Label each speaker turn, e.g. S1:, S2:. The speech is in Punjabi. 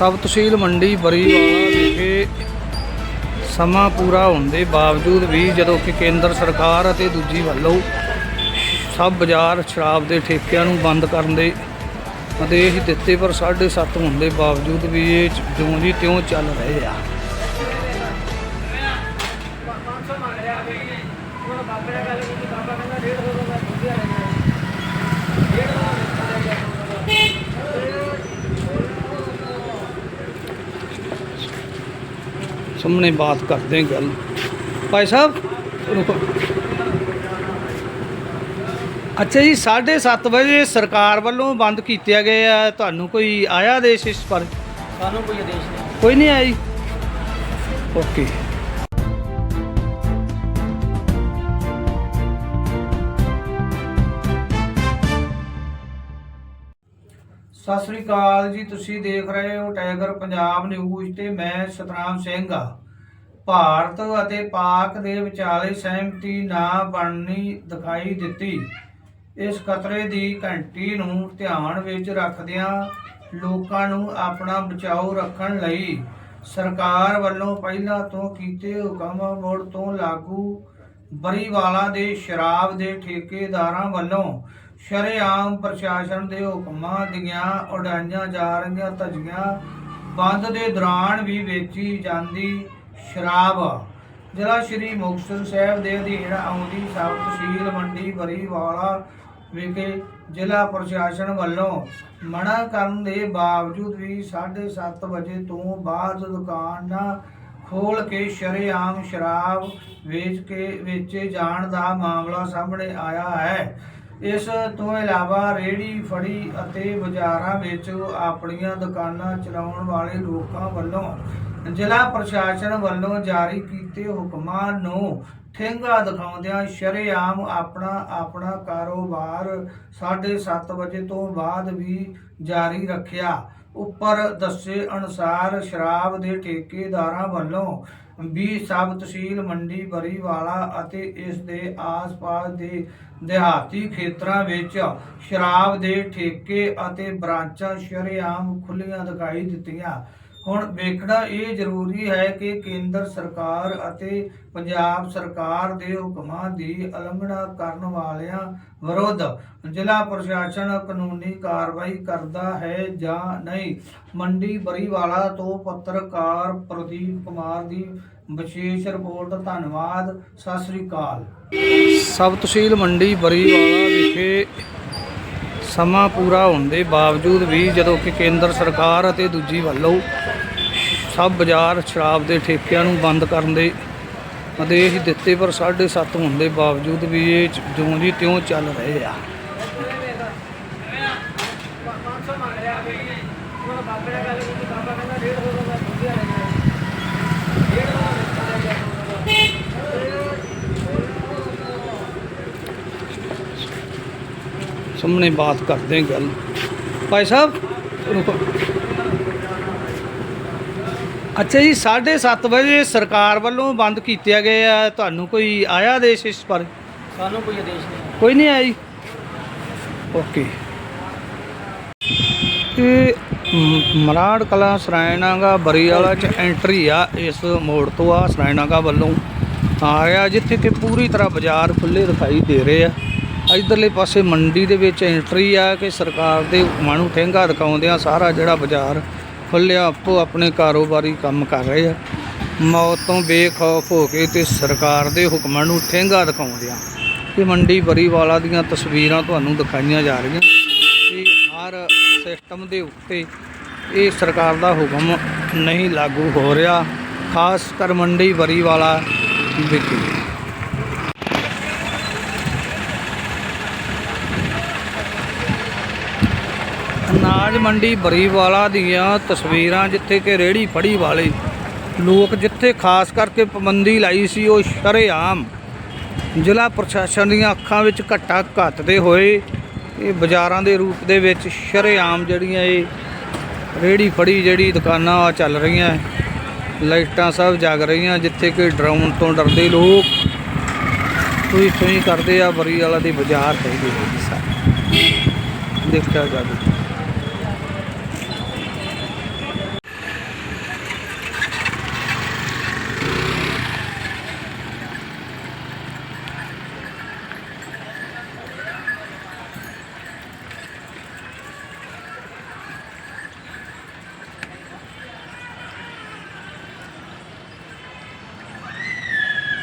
S1: ਸਬ ਤਹਿਸੀਲ ਮੰਡੀ ਬਰੀਵਾਲਾ ਵਿਖੇ ਸਮਾਂ ਪੂਰਾ ਹੋਣ ਦੇ ਬਾਵਜੂਦ ਵੀ ਜਦੋਂ ਕਿ ਕੇਂਦਰ ਸਰਕਾਰ ਅਤੇ ਦੂਜੀ ਵੱਲੋਂ ਸਭ ਬਾਜ਼ਾਰ ਸ਼ਰਾਬ ਦੇ ਠੇਕਿਆਂ ਨੂੰ ਬੰਦ ਕਰਨ ਦੇ ਆਦੇਸ਼ ਦਿੱਤੇ, ਪਰ 7.5 ਹੋਣ ਦੇ ਬਾਵਜੂਦ ਵੀ ਇਹ ਜਿਉਂ ਜੀ ਤਿਉਂ ਚੱਲ ਰਹੇ ਆ। ਸਾਹਮਣੇ ਬਾਤ ਕਰਦੇ ਹਾਂ ਗੱਲ। ਭਾਈ ਸਾਹਿਬ ਰੁਕੋ। ਅੱਛਾ ਜੀ 7:30 ਵਜੇ ਸਰਕਾਰ ਵੱਲੋਂ ਬੰਦ ਕੀਤੇ ਗਏ ਆ। ਤੁਹਾਨੂੰ ਕੋਈ ਆਇਆ ਆਦੇਸ਼ ਇਸ ਪਰ
S2: ਸਾਨੂੰ ਕੋਈ ਆਦੇਸ਼ ਨਹੀਂ
S1: ਕੋਈ ਨਹੀਂ ਆਇਆ ਜੀ? ਓਕੇ। ਸਤਿ ਸ੍ਰੀ ਅਕਾਲ ਜੀ, ਤੁਸੀਂ ਦੇਖ ਰਹੇ ਹੋ ਟਾਈਗਰ ਪੰਜਾਬ ਨਿਊਜ਼ ਤੇ ਮੈਂ ਸਤਨਾਮ ਸਿੰਘ ਆ। ਭਾਰਤ ਅਤੇ ਪਾਕ ਦੇ ਵਿਚਾਲੇ ਸਹਿਮਤੀ ਨਾ ਬਣਨੀ ਦਿਖਾਈ ਦਿੱਤੀ। ਇਸ ਖਤਰੇ ਦੀ ਘੰਟੀ ਨੂੰ ਧਿਆਨ ਵਿੱਚ ਰੱਖਦਿਆਂ ਲੋਕਾਂ ਨੂੰ ਆਪਣਾ ਬਚਾਓ ਰੱਖਣ ਲਈ ਸਰਕਾਰ ਵੱਲੋਂ ਪਹਿਲਾਂ ਤੋਂ ਕੀਤੇ ਹੁਕਮ ਮੁੜ ਤੋਂ ਲਾਗੂ। ਬਰੀਵਾਲਾ ਦੇ ਸ਼ਰਾਬ ਦੇ ਠੇਕੇਦਾਰਾਂ ਵੱਲੋਂ ਸ਼ਰੇਆਮ ਪ੍ਰਸ਼ਾਸਨ ਦੇ ਹੁਕਮਾਂ ਦੀਆਂ ਉਡਾਈਆਂ ਜਾ ਰਹੀਆਂ ਧੱਜੀਆਂ ਬੰਦ ਦੇ ਦੌਰਾਨ ਵੀ ਵੇਚੀ ਜਾਂਦੀ ਸ਼ਰਾਬ। ਜ਼ਿਲ੍ਹਾ ਸ਼੍ਰੀ ਮੁਕਤਸਰ ਸਾਹਿਬ ਦੇ ਅਧੀਨ ਆਉਂਦੀ ਸਬ ਤਹਿਸੀਲ ਮੰਡੀ ਬਰੀਵਾਲਾ ਵਿਖੇ ਜ਼ਿਲ੍ਹਾ ਪ੍ਰਸ਼ਾਸਨ ਵੱਲੋਂ ਮਨਾ ਕਰਨ ਦੇ ਬਾਵਜੂਦ ਵੀ 7:30 ਵਜੇ ਤੋਂ ਬਾਅਦ ਦੁਕਾਨਾਂ ਖੋਲ ਕੇ ਸ਼ਰੇਆਮ ਸ਼ਰਾਬ ਵੇਚ ਕੇ ਵੇਚੇ ਜਾਣ ਦਾ ਮਾਮਲਾ ਸਾਹਮਣੇ ਆਇਆ ਹੈ। ਇਸ ਤੋਂ ਇਲਾਵਾ ਰੇੜੀ ਫੜੀ ਅਤੇ ਬਾਜ਼ਾਰਾਂ ਵਿੱਚ ਆਪਣੀਆਂ ਦੁਕਾਨਾਂ ਚਲਾਉਣ ਵਾਲੇ ਲੋਕਾਂ ਵੱਲੋਂ ਜ਼ਿਲ੍ਹਾ ਪ੍ਰਸ਼ਾਸਨ ਵੱਲੋਂ ਜਾਰੀ ਕੀਤੇ ਹੁਕਮਾਂ ਨੂੰ ਠੇਂਗਾ ਦਿਖਾਉਂਦਿਆਂ ਸ਼ਰੇਆਮ ਆਪਣਾ ਆਪਣਾ ਕਾਰੋਬਾਰ 7:30 ਵਜੇ ਤੋਂ ਬਾਅਦ ਵੀ ਜਾਰੀ ਰੱਖਿਆ। ਉੱਪਰ ਦੱਸੇ ਅਨੁਸਾਰ ਸ਼ਰਾਬ ਦੇ ਠੇਕੇਦਾਰਾਂ ਵੱਲੋਂ ਵੀ ਸਬ ਤਹਿਸੀਲ ਮੰਡੀ ਬਰੀਵਾਲਾ ਅਤੇ ਇਸ ਦੇ ਆਸ-ਪਾਸ ਦੇ ਦਿਹਾਤੀ ਖੇਤਰਾਂ ਵਿੱਚ ਸ਼ਰਾਬ ਦੇ ਠੇਕੇ ਅਤੇ ਬ੍ਰਾਂਚਾਂ ਸ਼ਰੇਆਮ ਖੁੱਲੀਆਂ ਦਿਖਾਈ ਦਿੱਤੀਆਂ। ਹੁਣ ਵੇਖਣਾ ਇਹ ਜ਼ਰੂਰੀ ਹੈ ਕਿ ਕੇਂਦਰ ਸਰਕਾਰ ਅਤੇ ਪੰਜਾਬ ਸਰਕਾਰ ਦੇ ਹੁਕਮਾਂ ਦੀ ਉਲੰਘਣਾ ਕਰਨ ਵਾਲਿਆਂ ਵਿਰੁੱਧ ਜ਼ਿਲ੍ਹਾ ਪ੍ਰਸ਼ਾਸਨ ਕਾਨੂੰਨੀ ਕਾਰਵਾਈ ਕਰਦਾ ਹੈ ਜਾਂ ਨਹੀਂ? ਮੰਡੀ ਬਰੀਵਾਲਾ ਤੋਂ ਪੱਤਰਕਾਰ ਪ੍ਰਦੀਪ ਕੁਮਾਰ ਦੀ ਵਿਸ਼ੇਸ਼ ਰਿਪੋਰਟ, ਧੰਨਵਾਦ, ਸਤਿ ਸ੍ਰੀ ਅਕਾਲ। ਸਬ ਤਹਿਸੀਲ ਮੰਡੀ ਬਰੀਵਾਲਾ ਵਿਖੇ ਸਮਾਂ ਪੂਰਾ ਹੋਣ ਦੇ ਬਾਵਜੂਦ ਵੀ ਜਦੋਂ ਕਿ ਕੇਂਦਰ ਸਰਕਾਰ ਅਤੇ ਦੂਜੀ ਵੱਲੋਂ ਸਭ ਬਾਜ਼ਾਰ, ਸ਼ਰਾਬ ਦੇ ਠੇਕਿਆਂ ਨੂੰ ਬੰਦ ਕਰਨ ਦੇ ਆਦੇਸ਼ ਦਿੱਤੇ, ਪਰ 7.5 ਹੋਣ ਦੇ ਬਾਵਜੂਦ ਵੀ ਇਹ ਜਿਉਂ ਜੀ ਤਿਉਂ ਚੱਲ ਰਹੇ ਆ। ਸਾਹਮਣੇ ਬਾਤ ਕਰਦੇ ਹਾਂ ਗੱਲ। ਭਾਈ ਸਾਹਿਬ ਰੁਕੋ। ਅੱਛਾ ਜੀ 7:30 ਵਜੇ ਸਰਕਾਰ ਵੱਲੋਂ ਬੰਦ ਕੀਤੇ ਗਏ ਆ। ਤੁਹਾਨੂੰ ਕੋਈ ਆਇਆ ਆਦੇਸ਼ ਇਸ ਪਰ
S2: ਸਾਨੂੰ ਕੋਈ ਆਦੇਸ਼ ਨਹੀਂ
S1: ਕੋਈ ਨਹੀਂ ਆਇਆ ਜੀ। ਓਕੇ। ਇਹ ਮ- ਮਰਾੜ ਕਲਾ ਸਰਾਇਣਾਗਾ ਬਰੀ ਵਾਲਾ ਚ ਐਂਟਰੀ ਆ। ਇਸ ਮੋੜ ਤੋਂ ਆ ਸਰਾਇਣਾਗਾ ਵੱਲੋਂ ਆ ਰਿਹਾ ਜਿੱਥੇ ਕਿ ਪੂਰੀ ਤਰ੍ਹਾਂ ਬਾਜ਼ਾਰ ਖੁੱਲੇ ਦਿਖਾਈ ਦੇ ਰਹੇ ਆ। ਇਧਰਲੇ ਪਾਸੇ ਮੰਡੀ ਦੇ ਵਿੱਚ ਐਂਟਰੀ ਆ ਕਿ ਸਰਕਾਰ ਦੇ ਹੁਕਮਾਂ ਨੂੰ ਠੇਂਗਾ ਦਿਖਾਉਂਦਿਆਂ ਸਾਰਾ ਜਿਹੜਾ ਬਾਜ਼ਾਰ ਖੁੱਲਿਆ ਆਪੋ ਆਪਣੇ ਕਾਰੋਬਾਰੀ ਕੰਮ ਕਰ ਰਹੇ ਆ। ਮੌਤ ਤੋਂ ਬੇਖੌਫ ਹੋ ਕੇ ਤੇ ਸਰਕਾਰ ਦੇ ਹੁਕਮਾਂ ਨੂੰ ਠੇਂਗਾ ਦਿਖਾਉਂਦਿਆਂ ਇਹ ਮੰਡੀ ਬਰੀਵਾਲਾ ਦੀਆਂ ਤਸਵੀਰਾਂ ਤੁਹਾਨੂੰ ਦਿਖਾਈਆਂ ਜਾ ਰਹੀਆਂ। ਕਿ ਹਰ ਸਿਸਟਮ ਦੇ ਉੱਤੇ ਇਹ ਸਰਕਾਰ ਦਾ ਹੁਕਮ ਨਹੀਂ ਲਾਗੂ ਹੋ ਰਿਹਾ, ਖਾਸ ਕਰ ਮੰਡੀ ਬਰੀਵਾਲਾ ਵਿਖੇ। ਅਨਾਜ ਮੰਡੀ ਬਰੀਵਾਲਾ ਦੀਆਂ ਤਸਵੀਰਾਂ ਜਿੱਥੇ ਕਿ ਰੇੜੀ ਫੜੀ ਵਾਲੇ ਲੋਕ ਜਿੱਥੇ ਖਾਸ ਕਰਕੇ ਪਾਬੰਦੀ ਲਾਈ ਸੀ, ਉਹ ਸ਼ਰੇਆਮ ਜ਼ਿਲ੍ਹਾ ਪ੍ਰਸ਼ਾਸਨ ਦੀਆਂ ਅੱਖਾਂ ਵਿੱਚ ਘੱਟਾ ਘੱਟਦੇ ਹੋਏ ਇਹ ਬਾਜ਼ਾਰਾਂ ਦੇ ਰੂਪ ਦੇ ਵਿੱਚ ਸ਼ਰੇਆਮ ਜਿਹੜੀਆਂ ਇਹ ਰੇੜੀ ਫੜੀ ਜਿਹੜੀ ਦੁਕਾਨਾਂ ਆ ਚੱਲ ਰਹੀਆਂ ਲਾਈਟਾਂ ਸਭ ਜਗ ਰਹੀਆਂ, ਜਿੱਥੇ ਕਿ ਡਰਾਉਣ ਤੋਂ ਡਰਦੇ ਲੋਕ ਕੋਈ ਸੋਈ ਕਰਦੇ ਆ ਬਰੀ ਵਾਲਾ ਦੇ ਬਾਜ਼ਾਰ ਹੈਗੇ ਸਾਰੇ। ਦੇਖਿਆ ਜਾਵੇ